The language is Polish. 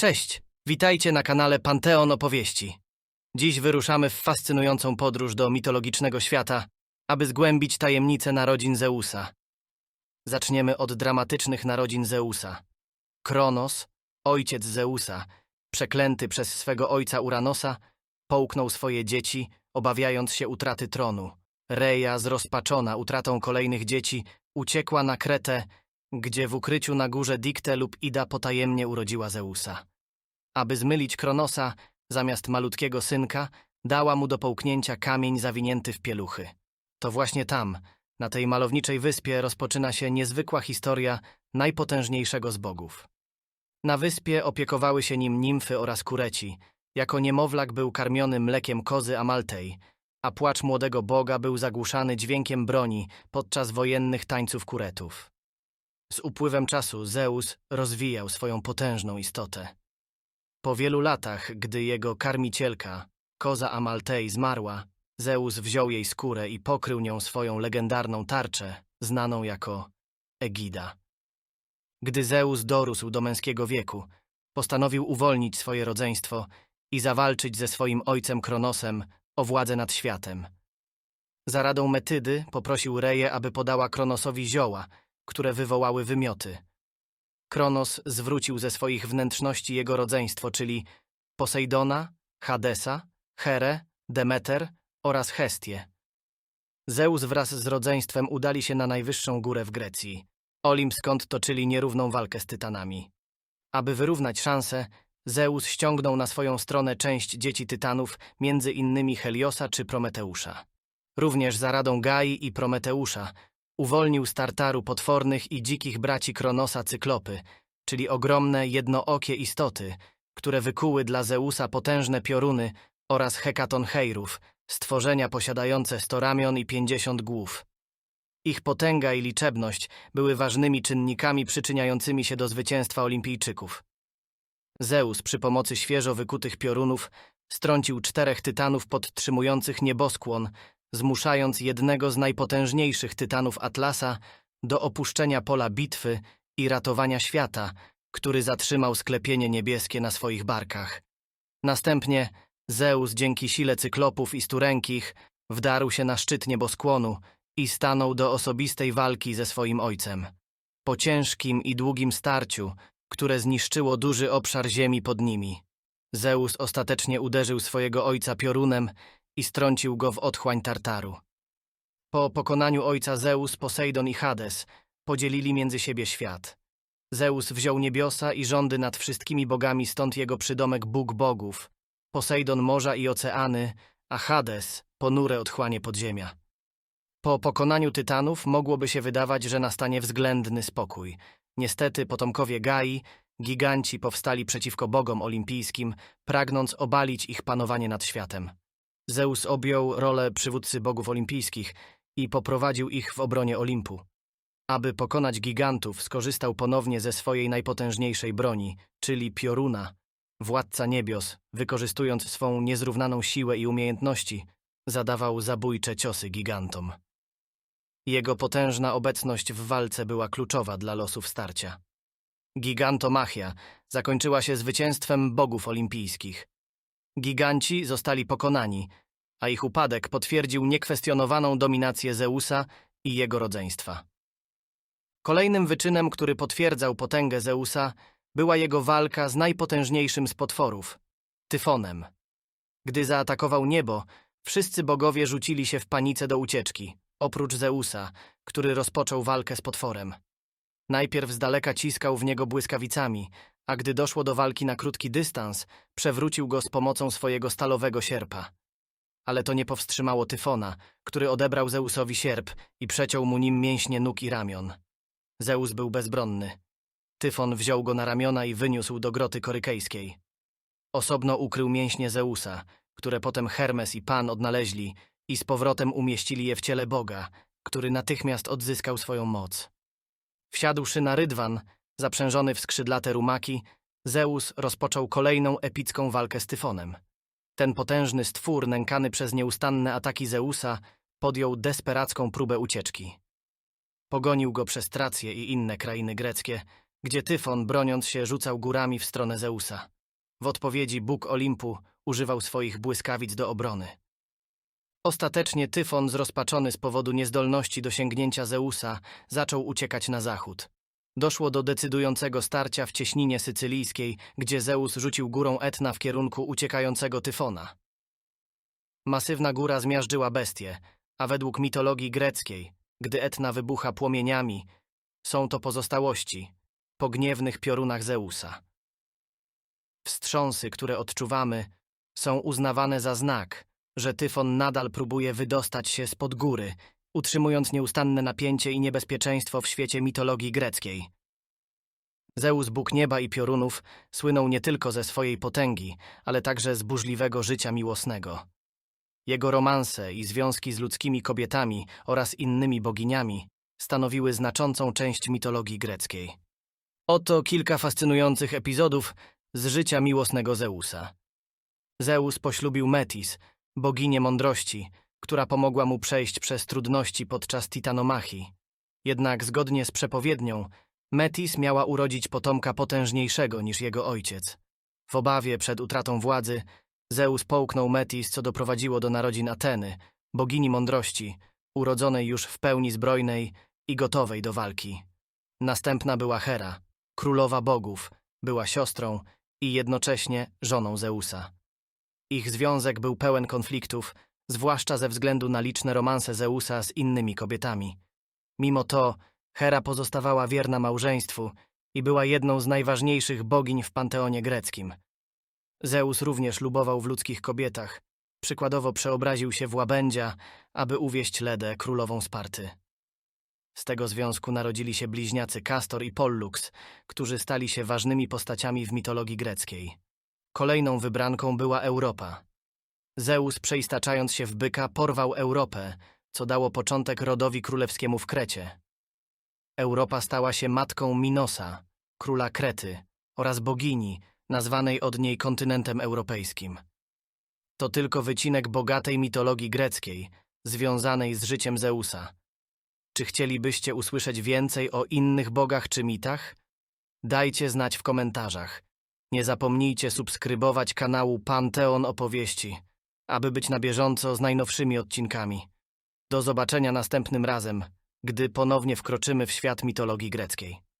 Cześć, witajcie na kanale Panteon Opowieści. Dziś wyruszamy w fascynującą podróż do mitologicznego świata, aby zgłębić tajemnice narodzin Zeusa. Zaczniemy od dramatycznych narodzin Zeusa. Kronos, ojciec Zeusa, przeklęty przez swego ojca Uranosa, połknął swoje dzieci, obawiając się utraty tronu. Reja, zrozpaczona utratą kolejnych dzieci, uciekła na Kretę, gdzie w ukryciu na górze Dikte lub Ida potajemnie urodziła Zeusa. Aby zmylić Kronosa, zamiast malutkiego synka, dała mu do połknięcia kamień zawinięty w pieluchy. To właśnie tam, na tej malowniczej wyspie, rozpoczyna się niezwykła historia najpotężniejszego z bogów. Na wyspie opiekowały się nim nimfy oraz kureci. Jako niemowlak był karmiony mlekiem kozy Amaltej, a płacz młodego boga był zagłuszany dźwiękiem broni podczas wojennych tańców kuretów. Z upływem czasu Zeus rozwijał swoją potężną istotę. Po wielu latach, gdy jego karmicielka, koza Amaltei, zmarła, Zeus wziął jej skórę i pokrył nią swoją legendarną tarczę, znaną jako Egida. Gdy Zeus dorósł do męskiego wieku, postanowił uwolnić swoje rodzeństwo i zawalczyć ze swoim ojcem Kronosem o władzę nad światem. Za radą Metydy poprosił Reję, aby podała Kronosowi zioła, które wywołały wymioty. Kronos zwrócił ze swoich wnętrzności jego rodzeństwo, czyli Posejdona, Hadesa, Herę, Demeter oraz Hestię. Zeus wraz z rodzeństwem udali się na najwyższą górę w Grecji. Olimp skąd toczyli nierówną walkę z tytanami. Aby wyrównać szanse, Zeus ściągnął na swoją stronę część dzieci tytanów, między innymi Heliosa czy Prometeusza. Również za radą Gai i Prometeusza uwolnił z Tartaru potwornych i dzikich braci Kronosa cyklopy, czyli ogromne, jednookie istoty, które wykuły dla Zeusa potężne pioruny oraz hekatoncheirów, stworzenia posiadające sto ramion i pięćdziesiąt głów. Ich potęga i liczebność były ważnymi czynnikami przyczyniającymi się do zwycięstwa olimpijczyków. Zeus przy pomocy świeżo wykutych piorunów strącił czterech tytanów podtrzymujących nieboskłon, zmuszając jednego z najpotężniejszych tytanów Atlasa do opuszczenia pola bitwy i ratowania świata, który zatrzymał sklepienie niebieskie na swoich barkach. Następnie Zeus dzięki sile cyklopów i sturenkich wdarł się na szczyt nieboskłonu i stanął do osobistej walki ze swoim ojcem. Po ciężkim i długim starciu, które zniszczyło duży obszar ziemi pod nimi, Zeus ostatecznie uderzył swojego ojca piorunem i strącił go w otchłań Tartaru. Po pokonaniu ojca Zeus, Posejdon i Hades podzielili między siebie świat. Zeus wziął niebiosa i rządy nad wszystkimi bogami, stąd jego przydomek Bóg bogów, Posejdon morza i oceany, a Hades ponure otchłanie podziemia. Po pokonaniu tytanów mogłoby się wydawać, że nastanie względny spokój. Niestety potomkowie Gai, giganci powstali przeciwko bogom olimpijskim, pragnąc obalić ich panowanie nad światem. Zeus objął rolę przywódcy bogów olimpijskich i poprowadził ich w obronie Olimpu. Aby pokonać gigantów, skorzystał ponownie ze swojej najpotężniejszej broni, czyli pioruna. Władca niebios, wykorzystując swą niezrównaną siłę i umiejętności, zadawał zabójcze ciosy gigantom. Jego potężna obecność w walce była kluczowa dla losów starcia. Gigantomachia zakończyła się zwycięstwem bogów olimpijskich. Giganci zostali pokonani, a ich upadek potwierdził niekwestionowaną dominację Zeusa i jego rodzeństwa. Kolejnym wyczynem, który potwierdzał potęgę Zeusa, była jego walka z najpotężniejszym z potworów tyfonem. Gdy zaatakował niebo, wszyscy bogowie rzucili się w panice do ucieczki, oprócz Zeusa, który rozpoczął walkę z potworem. Najpierw z daleka ciskał w niego błyskawicami, a gdy doszło do walki na krótki dystans, przewrócił go z pomocą swojego stalowego sierpa. Ale to nie powstrzymało Tyfona, który odebrał Zeusowi sierp i przeciął mu nim mięśnie nóg i ramion. Zeus był bezbronny. Tyfon wziął go na ramiona i wyniósł do groty korykejskiej. Osobno ukrył mięśnie Zeusa, które potem Hermes i Pan odnaleźli i z powrotem umieścili je w ciele Boga, który natychmiast odzyskał swoją moc. Wsiadłszy na rydwan, zaprzężony w skrzydlate rumaki, Zeus rozpoczął kolejną epicką walkę z Tyfonem. Ten potężny stwór, nękany przez nieustanne ataki Zeusa, podjął desperacką próbę ucieczki. Pogonił go przez Trację i inne krainy greckie, gdzie Tyfon, broniąc się, rzucał górami w stronę Zeusa. W odpowiedzi Bóg Olimpu używał swoich błyskawic do obrony. Ostatecznie Tyfon, zrozpaczony z powodu niezdolności do sięgnięcia Zeusa, zaczął uciekać na zachód. Doszło do decydującego starcia w cieśninie sycylijskiej, gdzie Zeus rzucił górą Etna w kierunku uciekającego Tyfona. Masywna góra zmiażdżyła bestię, a według mitologii greckiej, gdy Etna wybucha płomieniami, są to pozostałości po gniewnych piorunach Zeusa. Wstrząsy, które odczuwamy, są uznawane za znak, że Tyfon nadal próbuje wydostać się spod góry, utrzymując nieustanne napięcie i niebezpieczeństwo w świecie mitologii greckiej. Zeus, Bóg nieba i piorunów, słynął nie tylko ze swojej potęgi, ale także z burzliwego życia miłosnego. Jego romanse i związki z ludzkimi kobietami oraz innymi boginiami stanowiły znaczącą część mitologii greckiej. Oto kilka fascynujących epizodów z życia miłosnego Zeusa. Zeus poślubił Metis, boginię mądrości, która pomogła mu przejść przez trudności podczas Titanomachii. Jednak zgodnie z przepowiednią, Metis miała urodzić potomka potężniejszego niż jego ojciec. W obawie przed utratą władzy, Zeus połknął Metis, co doprowadziło do narodzin Ateny, bogini mądrości, urodzonej już w pełni zbrojnej i gotowej do walki. Następna była Hera, królowa bogów, była siostrą i jednocześnie żoną Zeusa. Ich związek był pełen konfliktów, zwłaszcza ze względu na liczne romanse Zeusa z innymi kobietami. Mimo to Hera pozostawała wierna małżeństwu i była jedną z najważniejszych bogiń w panteonie greckim. Zeus również lubował w ludzkich kobietach. Przykładowo przeobraził się w łabędzia, aby uwieść Ledę, królową Sparty. Z tego związku narodzili się bliźniacy Castor i Pollux, którzy stali się ważnymi postaciami w mitologii greckiej. Kolejną wybranką była Europa. Zeus, przeistaczając się w byka, porwał Europę, co dało początek rodowi królewskiemu w Krecie. Europa stała się matką Minosa, króla Krety, oraz bogini, nazwanej od niej kontynentem europejskim. To tylko wycinek bogatej mitologii greckiej, związanej z życiem Zeusa. Czy chcielibyście usłyszeć więcej o innych bogach czy mitach? Dajcie znać w komentarzach. Nie zapomnijcie subskrybować kanału Panteon Opowieści, aby być na bieżąco z najnowszymi odcinkami. Do zobaczenia następnym razem, gdy ponownie wkroczymy w świat mitologii greckiej.